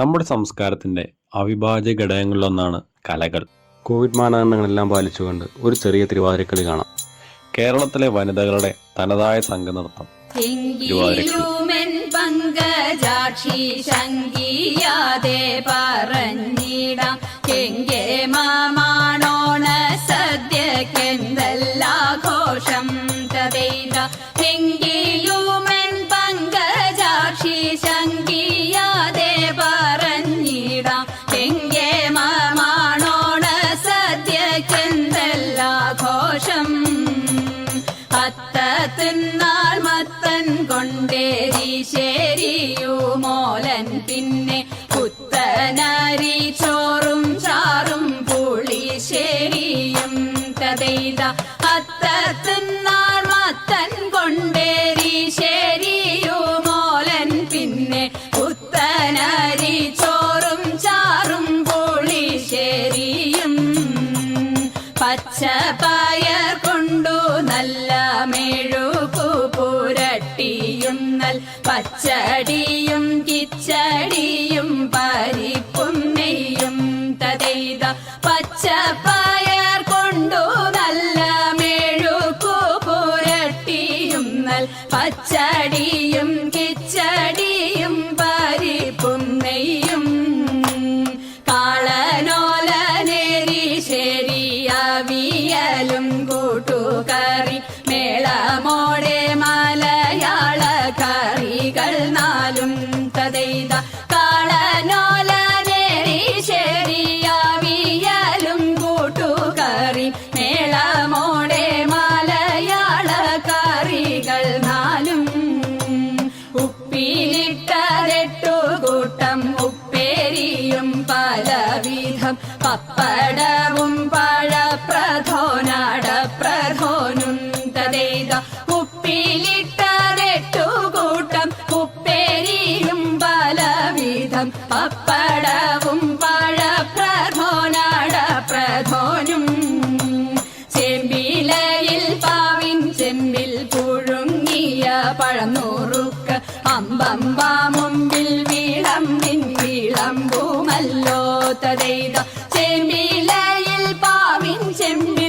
നമ്മുടെ സംസ്കാരത്തിന്റെ അവിഭാജ്യ ഘടകങ്ങളിലൊന്നാണ് കലകൾ. കോവിഡ് മാനദണ്ഡങ്ങളെല്ലാം പാലിച്ചുകൊണ്ട് ഒരു ചെറിയ തിരുവാതിരക്കളി കാണാം. കേരളത്തിലെ വനിതകളുടെ തനതായ സംഘനൃത്തം. എങ്കിലുമെൻ അത്ത തിന്നാൾ മത്തൻ കൊണ്ടേരി ശരിയുമോലൻ പിന്നെ കുത്തനരി ചോറും ചാറും പുളിശ്ശേരിയും തതൈത പച്ചപ്പയർ കൊണ്ടു നല്ല മെഴുകു പുരട്ടിയുന്നൽ പച്ചടിയും കിച്ചടിയും പരിപ്പും നെയ്യും തതൈത പച്ചപ്പയർ കൊണ്ടു നല്ല മെഴുകു പുരട്ടിയുന്നൽ പച്ചടിയും പലവിധം പപ്പടവും പഴപ്രധോനാട പ്രധോനും തതേത ഉപ്പിലിട്ടതെട്ടു കൂട്ടം ഉപ്പേരിയും പലവിധം പപ്പടവും പഴപ്രധോനാട പ്രധോനും ചെമ്പിലയിൽ പാവിൻ ചെമ്പിൽ പുഴുങ്ങിയ പഴനൂറുക്ക് അമ്പമ്പ മുമ്പിൽ கோத்ததைதான் செம்பிலையில் பாவின் செம்பி